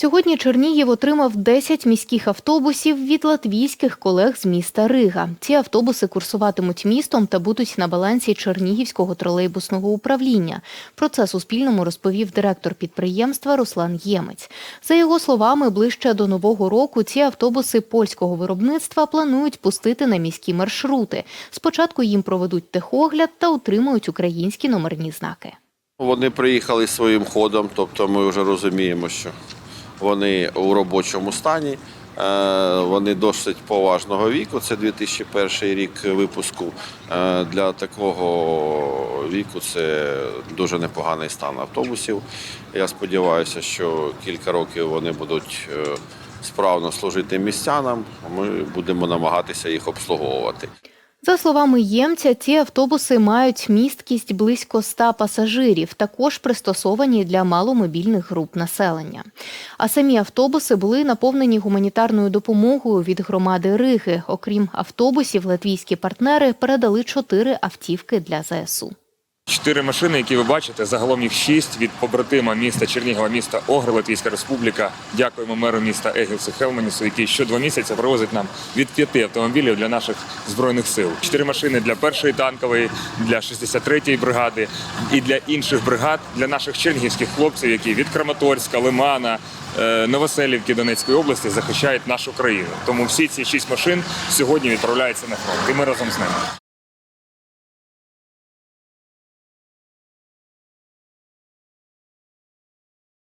Сьогодні Чернігів отримав 10 міських автобусів від латвійських колег з міста Рига. Ці автобуси курсуватимуть містом та будуть на балансі Чернігівського тролейбусного управління. Про це Суспільному розповів директор підприємства Руслан Ємець. За його словами, ближче до нового року ці автобуси польського виробництва планують пустити на міські маршрути. Спочатку їм проведуть техогляд та отримують українські номерні знаки. Вони приїхали своїм ходом, тобто ми вже розуміємо, що вони у робочому стані. Е, Вони досить поважного віку. Це 2001 рік випуску. Е, Для такого віку це дуже непоганий стан автобусів. Я сподіваюся, що кілька років вони будуть е, справно служити містянам. Ми будемо намагатися їх обслуговувати. За словами ємця, ці автобуси мають місткість близько 100 пасажирів, також пристосовані для маломобільних груп населення. А самі автобуси були наповнені гуманітарною допомогою від громади Риги. Окрім автобусів, латвійські партнери передали чотири автівки для ЗСУ. Чотири машини, які ви бачите, загалом їх шість від побратима міста Чернігова, міста Огр, Латвійська Республіка. Дякуємо меру міста Егілсу Хелменісу, який щодва місяця привозить нам від п'яти автомобілів для наших збройних сил. Чотири машини для першої танкової, для 63-ї бригади і для інших бригад, для наших чернігівських хлопців, які від Краматорська, Лимана, е, Новоселівки Донецької області захищають нашу країну. Тому всі ці шість машин сьогодні відправляються на фронт, і ми разом з ними.